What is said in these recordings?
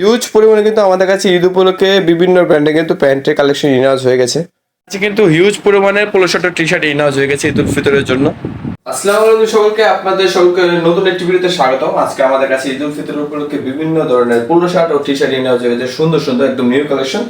Huge পরিমাণে কিন্তু আমাদের কাছে ঈদ উপলক্ষে বিভিন্ন ব্র্যান্ডে কিন্তু প্যান্টের কালেকশন ইনহাউস হয়ে গেছে। আজকে কিন্তু হিউজ পরিমাণে polo shirt T shirt in house হয়ে গেছে ঈদ উল ফিতরের জন্য। আসসালামু আলাইকুম সকলকে আপনাদের সকলকে নতুন একটি ভিডিওতে স্বাগতম। আজকে আমাদের কাছে ঈদ উল ফিতর উপলক্ষে বিভিন্ন ধরনের পোলো শার্ট ও টি শার্ট ইনহাউস হয়ে গেছে। সুন্দর সুন্দর একদম নিউ কালেকশন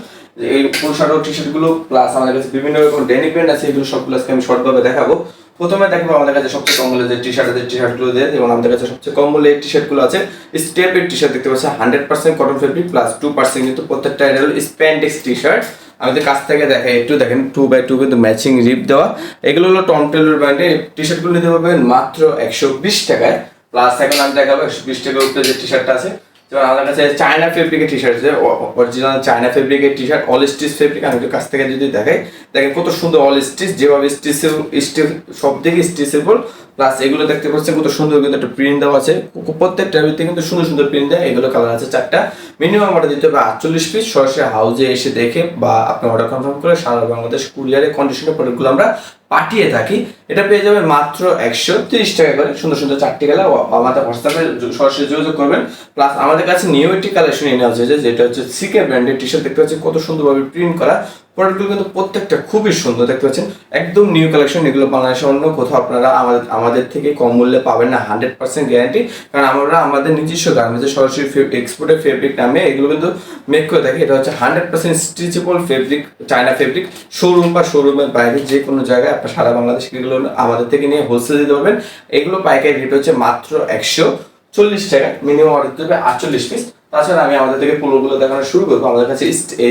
এই পোলো শার্ট ও টি শার্টগুলো প্লাস আমাদের কাছে বিভিন্ন রকম ডেনিক প্যান্ট আছে এগুলো সবগুলো আজকে আমি শর্ট ভাবে দেখাবো। প্রথমে দেখব আমাদের কাছে সবচেয়ে কম মূল্যের যে টি শার্ট টি শার্টগুলো দিয়ে যেমন আমাদের কাছে সবচেয়ে কম মূল্যের টি শার্টগুলো আছে স্টেপের টি শার্ট দেখতে পাচ্ছি hundred percent cotton fabric plus two percent কিন্তু প্রত্যেকটা এটা হলো স্প্যান্ডেক্স টি শার্ট আমাদের কাছ থেকে দেখাই, একটু দেখেন টু বাই টু কিন্তু ম্যাচিং রিপ দেওয়া। এগুলো হলো টম টেলর ব্র্যান্ডের টি শার্টগুলো নিতে পারবেন মাত্র একশো বিশ টাকায়। প্লাস এখন আমি দেখাবো, একশো বিশ টাকার উপরে যে টি শার্টটা আছে যেমন আমাদের কাছে চায়না ফেব্রিকের টি শার্ট আছে অরিজিনাল চায়না ফেব্রিকের T shirt all stitch fabric আমি একটু কাছ থেকে যদি দেখাই, দেখেন কত সুন্দর অল স্টিচ যেভাবে স্টিচের স্টিচ সব থেকে স্টিচেবল প্লাস এগুলো দেখতে পাচ্ছেন কত সুন্দর কিন্তু একটা প্রিন্ট দেওয়া আছে। প্রত্যেকটা ভিতরে কিন্তু সুন্দর সুন্দর প্রিন্ট দেয়। এগুলো কালার আছে চারটা। মিনিমাম অর্ডার দিতে হবে আটচল্লিশ পিস সরাসরি হাউজে এসে দেখে বা আপনি অর্ডার কনফার্ম করে সারা বাংলাদেশ কুরিয়ারে কন্ডিশনের প্রোডাক্টগুলো আমরা পাঠিয়ে থাকি। এটা পেয়ে যাবেন মাত্র একশো তিরিশ টাকা করে। সুন্দর সুন্দর চারটি কালার আমাদের হোয়াটসঅ্যাপে সরাসরি যোগাযোগ করবেন। প্লাস আমাদের কাছে নিউ একটি কালেকশন এনে আছে যেটা হচ্ছে সিকে ব্র্যান্ডের টি শার্ট দেখতে পাচ্ছি কত সুন্দরভাবে প্রিন্ট করা। প্রোডাক্টগুলো কিন্তু প্রত্যেকটা খুবই সুন্দর, দেখতে পাচ্ছেন? একদম নিউ কালেকশন এগুলো বাংলাদেশে অন্য কোথাও আপনারা আমাদের আমাদের থেকে কম মূল্যে পাবেন না হান্ড্রেড পার্সেন্ট গ্যারান্টি কারণ আমরা আমাদের নিজস্ব গার্মেন্টসে সরাসরি এক্সপোর্টের ফেব্রিক নামে এগুলো কিন্তু মেক করে থাকি এটা হচ্ছে hundred percent stretchable fabric China fabric showroom বা শোরুমের বাইরে যে কোনো জায়গায় আপনার সারা বাংলাদেশ এগুলো আমাদের থেকে নিয়ে হোলসেল দিতে পারবেন। এগুলো পাইকারি রেট হচ্ছে মাত্র একশো চল্লিশ টাকা মিনিমাম অর্ডার দেবে আটচল্লিশ পিস তাছাড়া আমি আমাদের থেকে পোলোগুলো দেখানো শুরু করব। আমাদের কাছে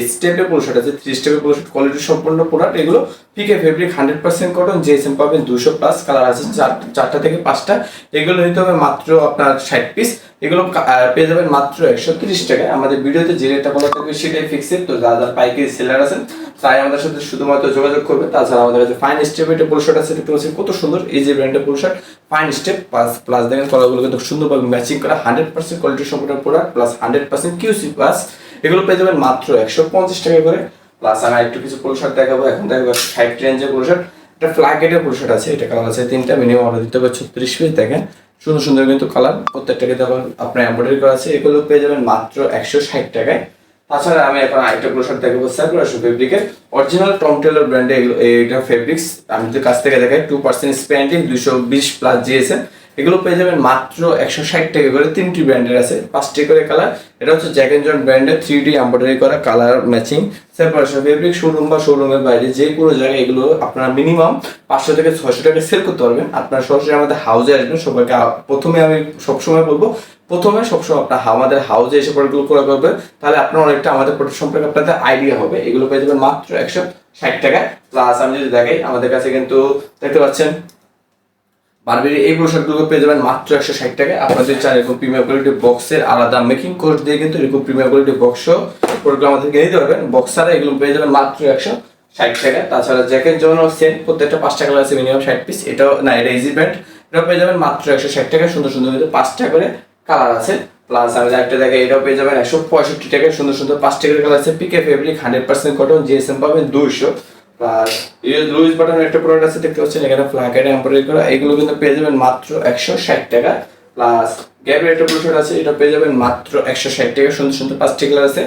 স্টেপে পোলো শার্ট আছে। থ্রি স্টেপে পোলো কোয়ালিটি সম্পন্ন প্রোডাক্ট এগুলো PK fabric hundred percent cotton GSM পাবেন দুশো প্লাস কালার আছে চার- চারটা থেকে পাঁচটা। এগুলো নিতে হবে মাত্র আপনার ষাট পিস এগুলো পেয়ে যাবেন মাত্র একশো তিরিশ টাকায়। আমাদের ভিডিওতে যে রেটটা বলা থাকবে সেটাই ফিক্সড তো যারা যারা পাইকারি সেলার আছেন তাই আমাদের সাথে শুধুমাত্র যোগাযোগ করবে। তাছাড়া আমাদের কাছে ফাইন স্টেপ একটা পোলো আছে, দেখতে পাচ্ছেন কত সুন্দর। এই যে ব্র্যান্ডের polo fine step plus plus দেখেন কলারগুলো কিন্তু সুন্দরভাবে ম্যাচিং করা হান্ড্রেড পার্সেন্ট কোয়ালিটি সম্পূর্ণ product plus hundred percent QC plus এগুলো পেয়ে যাবেন মাত্র একশো পঞ্চাশ টাকা করে। প্লাস আমি একটু কিছু পোলো দেখাবো। এখন দেখাবো ফাইভ রেঞ্জের পোলো শার্ট একটা ফ্ল্যাগেটের পোলো আছে। এটা কালার আছে তিনটা মিনিমাম অর্ডার দিতে হবে ছত্রিশ পিস দেখেন। সুন্দর সুন্দর কিন্তু কালার প্রত্যেকটাকে তখন আপনার এম্ব্রয়ডারি করা আছে। এগুলো পেয়ে যাবেন মাত্র একশো ষাট টাকায়। তাছাড়া আমি এখন আরেকটা পোশাক দেখাবো সার্কুলার ফেব্রিকের অরিজিনাল টম টেলার ব্র্যান্ডে এগুলো এইটা ফেব্রিক্স আমি যদি কাছ থেকে দেখাই টু পার্সেন্ট স্প্যান্ডিং দুশো বিশ প্লাস জিএসএম এগুলো পেয়ে যাবেন মাত্র একশো ষাট টাকা করে। তিনটি ব্র্যান্ডের আছে, পাঁচটি করে কালার এটা হচ্ছে জ্যাক এন্ড জন ব্র্যান্ডের থ্রি ডি এম্ব্রয়ডারি করা colour matching separation fabric showroom বা শোরুমের বাইরে যে কোনো জায়গায় এগুলো আপনারা মিনিমাম পাঁচশো থেকে ছয়শো টাকা সেল করতে পারবেন। আপনারা সরাসরি আমাদের হাউজে আসবেন। সবাইকে প্রথমে আমি সবসময় বলব, প্রথমে সবসময় আপনার আমাদের হাউজে এসে প্রোডাক্টগুলো করে করবে তাহলে আপনার অনেকটা আমাদের প্রোডাক্ট সম্পর্কে আপনাদের আইডিয়া হবে। এগুলো পেয়ে যাবেন মাত্র একশো ষাট টাকায় প্লাস আমি যদি দেখাই, আমাদের কাছে কিন্তু দেখতে পাচ্ছেন বারবেরি এই পোশাকগুলো পেয়ে যাবেন মাত্র একশো ষাট টাকায়। আপনাদের চান এরকম প্রিমিয়াম কোয়ালিটি বক্সের আলাদা মেকিং কোর্স দিয়ে কিন্তু এরকম প্রিমিয়াম কোয়ালিটি বক্স প্রোডাক্ট আমাদেরকে নিতে পারবেন। বক্সারে এগুলো পেয়ে যাবেন মাত্র একশো ষাট টাকা তাছাড়া জ্যাকেট জন্য সেম প্রত্যেকটা পাঁচ টাকা আছে মিনিমাম ষাট পিস এটাও না, এটা ইজি ব্যান্ড এটা পেয়ে যাবেন মাত্র একশো ষাট টাকা সুন্দর সুন্দর কিন্তু পাঁচটা করে কালার আছে। প্লাস আমি একটা দেখে এটাও পেয়ে যাবেন একশো পঁয়ষট্টি টাকায়। সুন্দর সুন্দর পাঁচটা করে কালার আছে। PK fabric hundred percent cotton GSM পাবেন দুইশো। প্লাস লুইস বাটনের একটা প্রোডাক্ট আছে, দেখতে পাচ্ছেন, এখানে ফ্ল্যাগের এম্ব্রয়ডারি করা। এগুলো কিন্তু পেয়ে যাবেন মাত্র একশো ষাট টাকা। প্লাস গ্যাপের একটা প্রোডাক্ট আছে, এটা পেয়ে যাবেন মাত্র একশো ষাট টাকা। সুন্দর সুন্দর পাঁচটি কালার আছে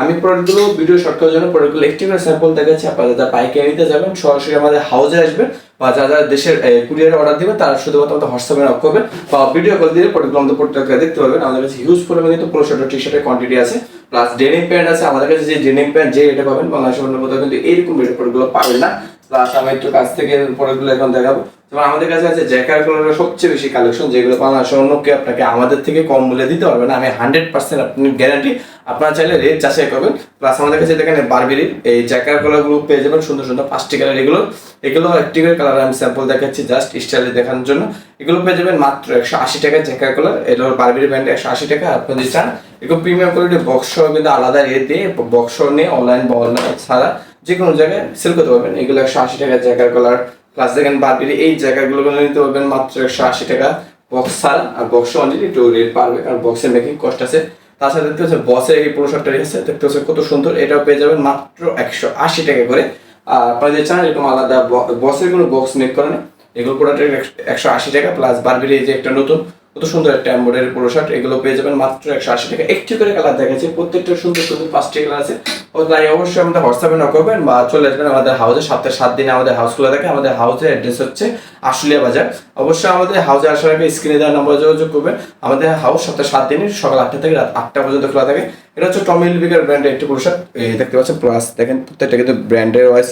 আমি প্রোডাক্টগুলো ভিডিও শর্ট করার জন্য প্রোডাক্টগুলো একটি করে স্যাম্পল দেখাচ্ছি, আপনারা যারা পাইকারি নিতে যাবেন, সরাসরি আমাদের হাউজে আসবেন বা যারা যারা দেশের কুরিয়ারে অর্ডার দেবেন, তারা শুধুমাত্র আমাদের হোয়াটসঅ্যাপে নক করবেন বা ভিডিও কল দিয়ে প্রোডাক্টগুলো আমাদের প্রোডাক্টটা দেখতে পারবেন। আমাদের কাছে হিউজ পরিমাণে কিন্তু পুরো শার্ট টি শার্টের কোয়ান্টিটি আছে। প্লাস ডেনিম প্যান্ট আছে। আমাদের কাছে যে ডেনিম প্যান্ট যে এটা পাবেন, বাংলাদেশের অন্য কিন্তু এইরকম রেটের প্রোডাক্টগুলো পাবেন না। প্লাস আমি একটু কাছ থেকে প্রোডাক্টগুলো এখন দেখাবো। যেমন আমাদের কাছে আছে জ্যাকার কালারের সবচেয়ে বেশি কালেকশন যেগুলো বাংলাদেশের অন্য কেউ আপনাকে আমাদের থেকে কম মূল্যে দিতে পারবে না। আমি হান্ড্রেড পার্সেন্ট আপনি গ্যারান্টি আপনারা চাইলে রেট যাচাই করবেন। প্লাস আমাদের কাছে দেখেন বারবেরির এই জ্যাকার কালারগুলো পেয়ে যাবেন সুন্দর সুন্দর পাঁচটি কালার এগুলো। এগুলো একটি করে কালার আমি স্যাম্পল দেখাচ্ছি জাস্ট স্টাইলে দেখানোর জন্য। এগুলো পেয়ে যাবেন মাত্র একশো আশি টাকায় জ্যাকার কালার এটা বারবেরি ব্র্যান্ড একশো আশি টাকা, আপনি যদি চান। এগুলো প্রিমিয়াম কোয়ালিটি বক্স কিন্তু আলাদা রেট দিয়ে বক্স নিয়ে অনলাইন বা অনলাইন ছাড়া যে কোনো জায়গায় সেল করতে পারবেন। এগুলো একশো আশি টাকা জ্যাকার কলার প্লাস দেখেন বারবেরি এই জায়গাগুলো নিতে পারবেন মাত্র একশো আশি টাকা। বক্স ছাড়া আর বক্স অনলি একটু রেট পারবে কারণ বক্সের মেকিং কস্ট আছে। তাছাড়া দেখতে হচ্ছে বসের এই পুরো শার্টটা আছে দেখতে হচ্ছে কত সুন্দর। এটাও পেয়ে যাবেন মাত্র একশো আশি টাকা করে। আর আপনারা যদি চান, এরকম আলাদা বসের কোনো বক্স মেক করেন এগুলো প্রোডাক্টের একশো আশি টাকা। প্লাস বারবেরি এই যে একটা নতুন কত সুন্দর একটা এম্বয়ডারি পুরো শার্ট এগুলো পেয়ে যাবেন মাত্র একশো আশি টাকা। একটি করে কালার দেখাচ্ছি, প্রত্যেকটা সুন্দর সুন্দর পাঁচটি কালার আছে। ও তাই অবশ্যই আমাদের হোয়াটসঅ্যাপে না করবেন বা চলে আসবেন আমাদের হাউসে সপ্তাহে সাত দিনে আমাদের হাউস খোলা থাকে আমাদের হাউসের অ্যাড্রেস হচ্ছে আশুলিয়া বাজার। অবশ্যই আমাদের হাউসে আসার আগে স্ক্রিনে দেওয়ার নম্বরে যোগাযোগ করবেন আমাদের হাউস সপ্তাহে সাত দিনে, সকাল আটটা থেকে রাত আটটা পর্যন্ত খোলা থাকে। এটা হচ্ছে টমি হিলফিগার ব্র্যান্ডের একটি পোশাক। এই দেখতে পাচ্ছেন প্লাস দেখেন, প্রত্যেকটা কিন্তু ব্র্যান্ডের ওয়াইজ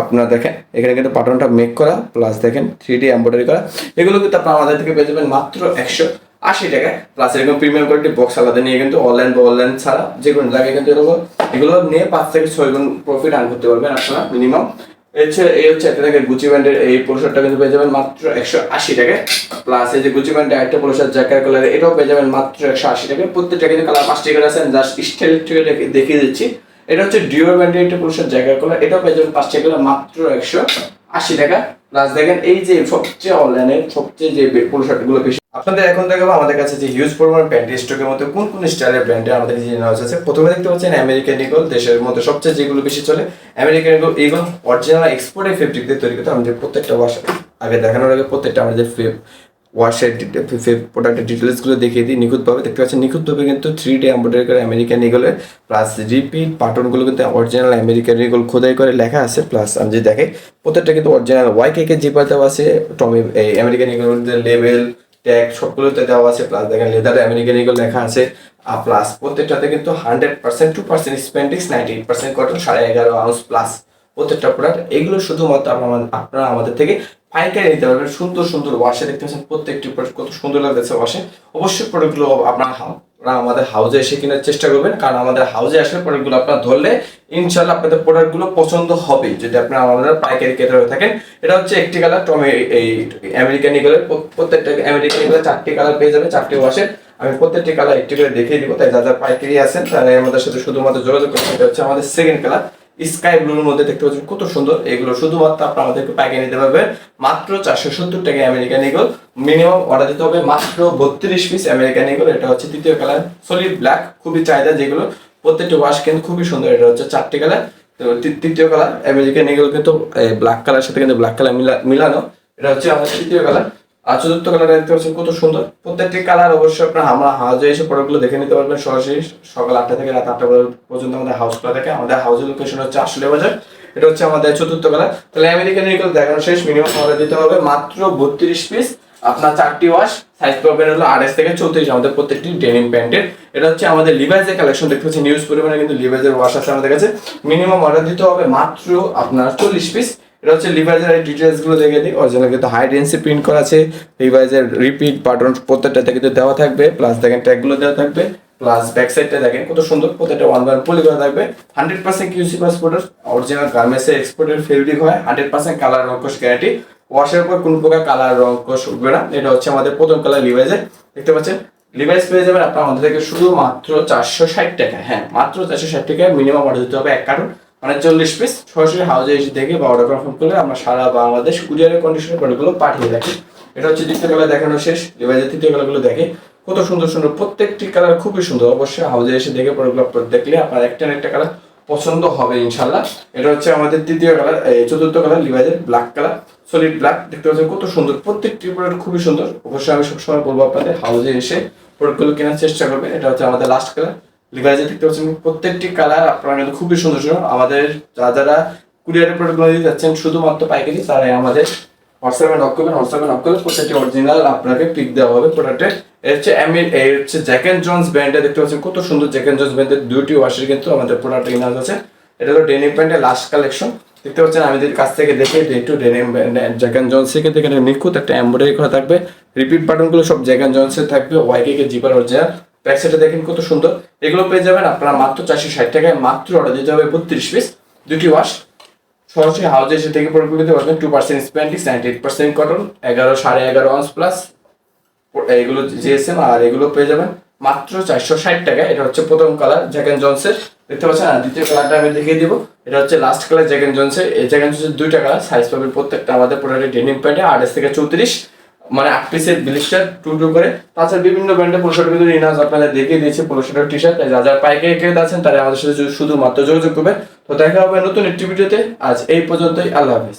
আপনারা দেখেন, এখানে কিন্তু বাটনটা মেক করা প্লাস দেখেন থ্রি ডি এম্ব্রয়ডারি করা। এগুলো কিন্তু আপনারা আমাদের থেকে পেয়ে যাবেন মাত্র একশো আশি টাকায়। প্লাস এরকম প্রিমিয়াম কোয়ালিটি বক্স আলাদা নিয়ে কিন্তু অনলাইন বা অনলাইন ছাড়া যে কোনো জায়গায় কিন্তু এগুলো এগুলো নিয়ে পাঁচ থেকে ছয় গুণ প্রফিট আর্ন করতে পারবেন আপনারা মিনিমাম হচ্ছে, এই হচ্ছে একটা থেকে গুচি ব্যান্ডের এই পোশাকটা কিন্তু পেয়ে যাবেন মাত্র একশো আশি টাকায় প্লাস এই যে গুচি ব্যান্ডের একটা পোশাক জ্যাকার কালার এটাও পেয়ে যাবেন মাত্র একশো আশি টাকায় প্রত্যেকটা কিন্তু কালার পাঁচটি করে আছেন জাস্ট স্টাইল থেকে দেখিয়ে দিচ্ছি। এটা হচ্ছে ডিওর ব্যান্ডের একটা পোশাক জ্যাকার কালার এটাও পেয়ে যাবেন পাঁচটি করে মাত্র একশো আশি টাকা। প্লাস দেখেন এই যে সবচেয়ে অনলাইনে সবচেয়ে যে পোশাকগুলো বেশি আপনাদের এখন দেখাবো আমাদের কাছে যে হিউজ পরিমাণ প্যান্ট স্টকের মধ্যে কোন কোন স্টাইলের ব্র্যান্ডে আমাদের যে নেওয়া আছে প্রথমে দেখতে পাচ্ছেন আমেরিকান ইগল দেশের মধ্যে সবচেয়ে যেগুলো বেশি চলে আমেরিকান ইগল ইগল অরিজিনাল এক্সপোর্টের ফেব্রিক দিয়ে তৈরি করতে আমাদের প্রত্যেকটা ওয়াশ আগে দেখানোর আগে প্রত্যেকটা আমাদের ওয়াশের প্রোডাক্টের ডিটেলসগুলো দেখিয়ে দিই। নিখুঁতভাবে দেখতে পাচ্ছেন, নিখুঁতভাবে কিন্তু থ্রি ডি এম্ব্রয়ডারি করে আমেরিকান ইগলের প্লাস রিপিট বাটনগুলো কিন্তু অরিজিনাল আমেরিকান ইগল খোদাই করে লেখা আছে প্লাস আমি যদি দেখে প্রত্যেকটা কিন্তু অরিজিনাল ওয়াই কেকে জিপার দেওয়া আছে টমি এই আমেরিকান ইগলের লেভেল ট্যাগ সবগুলোতে দেওয়া আছে প্লাস দেখেন লেদারে আমেরিকান ইগল লেখা আছে, আর প্লাস প্রত্যেকটাতে কিন্তু hundred percent two percent spandex ninety percent cotton সাড়ে এগারো আউন্স প্লাস প্রত্যেকটা প্রোডাক্ট এগুলো শুধুমাত্র আপনারা- আমাদের থেকে পাইকারি নিতে পারবেন। সুন্দর সুন্দর ওয়াশে দেখতে পাচ্ছেন প্রত্যেকটি প্রোডাক্ট কত সুন্দর লাগতেছে ওয়াশে অবশ্যই প্রোডাক্টগুলো আপনার আপনারা আমাদের হাউজে এসে কেনার চেষ্টা করবেন। কারণ আমাদের হাউজে আসলে প্রোডাক্টগুলো আপনারা ধরলে ইনশাল্লাহ আপনাদের প্রোডাক্টগুলো পছন্দ হবে। যদি আপনারা আমাদের পাইকারি ক্রেতা হয়ে থাকেন, এটা হচ্ছে একটি কালার টমে এই আমেরিকান ইগলের প্রত্যেকটা আমেরিকান ইগলের চারটি কালার পেয়ে যাবে চারটি ওয়াশে আমি প্রত্যেকটি কালার একটি করে দেখিয়ে দিব। তাই যারা পাইকারি আছেন, তারা আমাদের সাথে শুধুমাত্র যোগাযোগ করতে হচ্ছে আমাদের সেকেন্ড কালার স্কাই ব্লুর মধ্যে দেখতে পাচ্ছেন কত সুন্দর। এগুলো শুধুমাত্র আপনার আমাদেরকে পাইকারি নিতে পারবেন। মাত্র চারশো সত্তর টাকা আমেরিকান ইগল মিনিমাম অর্ডার দিতে হবে মাত্র বত্রিশ পিস আমেরিকান ইগল এটা হচ্ছে তৃতীয় কালার সলিড ব্ল্যাক খুবই চাহিদা যেগুলো। প্রত্যেকটি ওয়াশ কিন্তু খুবই সুন্দর। এটা হচ্ছে চারটি কালার তো তৃতীয় কালার আমেরিকান ইগল কিন্তু ব্ল্যাক কালার সাথে কিন্তু ব্ল্যাক কালার মিলানো। এটা হচ্ছে আমাদের তৃতীয় কালার আর চতুর্থ কালার দেখতে পাচ্ছেন কত সুন্দর। প্রত্যেকটি কালার অবশ্যই আপনার আমরা হাউজে এসে প্রোডাক্টগুলো দেখে নিতে পারবেন সরাসরি। সকাল আটটা থেকে রাত আটটা পর্যন্ত আমাদের হাউস খোলা থাকে। আমাদের হাউসের লোকেশন হচ্ছে আশুলিয়া বাজার। এটা হচ্ছে আমাদের চতুর্থ কালার তাহলে আমেরিকান ইগল দেখানো শেষ। মিনিমাম অর্ডার দিতে হবে মাত্র বত্রিশ পিস আপনার চারটি ওয়াশ সাইজ পাবেন হলো আড়াইশ থেকে চৌত্রিশ, আমাদের প্রত্যেকটি ডেনিম প্যান্টের এটা হচ্ছে আমাদের লিভাইজের কালেকশন দেখতে পাচ্ছি নিউজ পরিমাণে কিন্তু লিভাইজের ওয়াশ আছে আমাদের কাছে। মিনিমাম অর্ডার দিতে হবে মাত্র আপনার চল্লিশ পিস এটা হচ্ছে লিভাইজের এই ডিটেলস দেখে দিই অরিজিনাল কিন্তু হাই ডেন্সি প্রিন্ট করা আছে। লিভাইজের রিপিট বাটন প্রত্যেকটাতে কিন্তু দেওয়া থাকবে। প্লাস দেখেন ট্যাগগুলো দেওয়া থাকবে। প্লাস ব্যাক সাইডটা দেখেন কত সুন্দর প্রত্যেকটা ওয়ান ওয়ান পলি করা থাকবে। হান্ড্রেড পার্সেন্ট কিউসি পাসপোর্টের অরিজিনাল গার্মেন্টসের এক্সপোর্টের ফেব্রিক হয়। হান্ড্রেড পার্সেন্ট কালার রঙ্কশ গ্যারান্টি ওয়াশের উপর কোনো প্রকার কালার রঙ্কশ উঠবে না। এটা হচ্ছে আমাদের প্রথম কালার লিভাইজের দেখতে পাচ্ছেন? লিভাইস পেয়ে যাবেন আপনার আমাদের থেকে শুধুমাত্র চারশো ষাট টাকা হ্যাঁ মাত্র চারশো ষাট টাকায় মিনিমাম অর্ডার দিতে হবে এক কার্টুন। মানে চল্লিশ পিস সরাসরি হাউজে এসে দেখে বা অর্ডার কনফার্ম করলে আমরা সারা বাংলাদেশ কুরিয়ারের কন্ডিশনে প্রোডাক্টগুলো পাঠিয়ে থাকি এটা হচ্ছে দ্বিতীয় কালার দেখানো শেষ। ডিভাইসের তৃতীয় কালারগুলো দেখে। কত সুন্দর সুন্দর। প্রত্যেকটি কালার খুবই সুন্দর। অবশ্যই হাউজে এসে দেখে প্রোডাক্টগুলো দেখলে আপনার একটা একটা কালার পছন্দ হবে ইনশাল্লাহ এটা হচ্ছে আমাদের তৃতীয় কালার এই চতুর্থ কালার লিভাইজের ব্ল্যাক কালার সলিড ব্ল্যাক দেখতে পাচ্ছেন কত সুন্দর। প্রত্যেকটি প্রোডাক্ট খুবই সুন্দর। অবশ্যই আমি সবসময় বলব আপনাদের হাউজে এসে প্রোডাক্টগুলো কেনার চেষ্টা করবেন। এটা হচ্ছে আমাদের লাস্ট কালার লিভাইজে দেখতে পাচ্ছেন প্রত্যেকটি কালার আপনারা কিন্তু খুবই সুন্দর সুন্দর। আমাদের যারা যারা কুরিয়ারের প্রোডাক্টগুলো দিতে যাচ্ছেন, শুধুমাত্র পাইকারি, তারাই আমাদের হোয়াটসঅ্যাপে নক করবেন হোয়াটসঅ্যাপে নক করলে প্রত্যেকটি অরিজিনাল আপনাকে পিক দেওয়া হবে প্রোডাক্টের এর। হচ্ছে এমি এই হচ্ছে জ্যাক জন্স ব্র্যান্ডে দেখতে পাচ্ছেন, কত সুন্দর জ্যাক জন্স ব্র্যান্ডের দুটি ওয়াশের কিন্তু আমাদের প্রোডাক্ট ইনাজ আছে। এটা হলো ডেনিম প্যান্টের লাস্ট কালেকশন দেখতে পাচ্ছেন, আমি কাছ থেকে দেখে দিই একটু ডেনিম জ্যাক অ্যান্ড জন্সের কিন্তু এখানে নিখুঁত একটা এমব্রয়ডারি করা থাকবে। রিপিট বাটনগুলো সব জ্যাক অ্যান্ড জন্সের থাকবে ওয়াইকে জিপার অরিজিনাল ব্যাক সাইডে দেখেন কত সুন্দর। এগুলো পেয়ে যাবেন আপনারা মাত্র চারশো ষাট টাকায়, মাত্র অর্ডার দিতে হবে বত্রিশ পিস দুটি ওয়াশ সরাসরি হাউজে এসে থেকে প্রোডাক্ট দিতে পারবেন। Two percent spandex ninety eight percent cotton এগারো সাড়ে এগারো আউন্স প্লাস এগুলো জিএসএম আর এগুলো পেয়ে যাবেন মাত্র চারশো ষাট টাকা এটা হচ্ছে প্রথম কালার জ্যাকেন জনসের দেখতে পাচ্ছেন, আর দ্বিতীয় কালারটা আমি দেখিয়ে দিব। এটা হচ্ছে লাস্ট কালার জ্যাকেন জনসের এই জ্যাকেন জনসের দুইটা কালার সাইজ পাবেন প্রত্যেকটা আমাদের প্রোডাক্টের ডেনিম প্যান্টে আঠাশ থেকে চৌত্রিশ। মানে আট পিসের ব্লিস্টার টু করে। তাছাড়া বিভিন্ন ব্র্যান্ডের পোলো শার্ট কিন্তু ইনাজ আপনাদের দেখিয়ে দিয়েছে পোলো শার্টের টি শার্ট যা যারা পাইকারি ক্রেতা আছেন, তারা আমাদের সাথে শুধুমাত্র যোগাযোগ করবে তো দেখা হবে নতুন একটি ভিডিওতে আজ এই পর্যন্তই, আল্লাহ হাফিজ।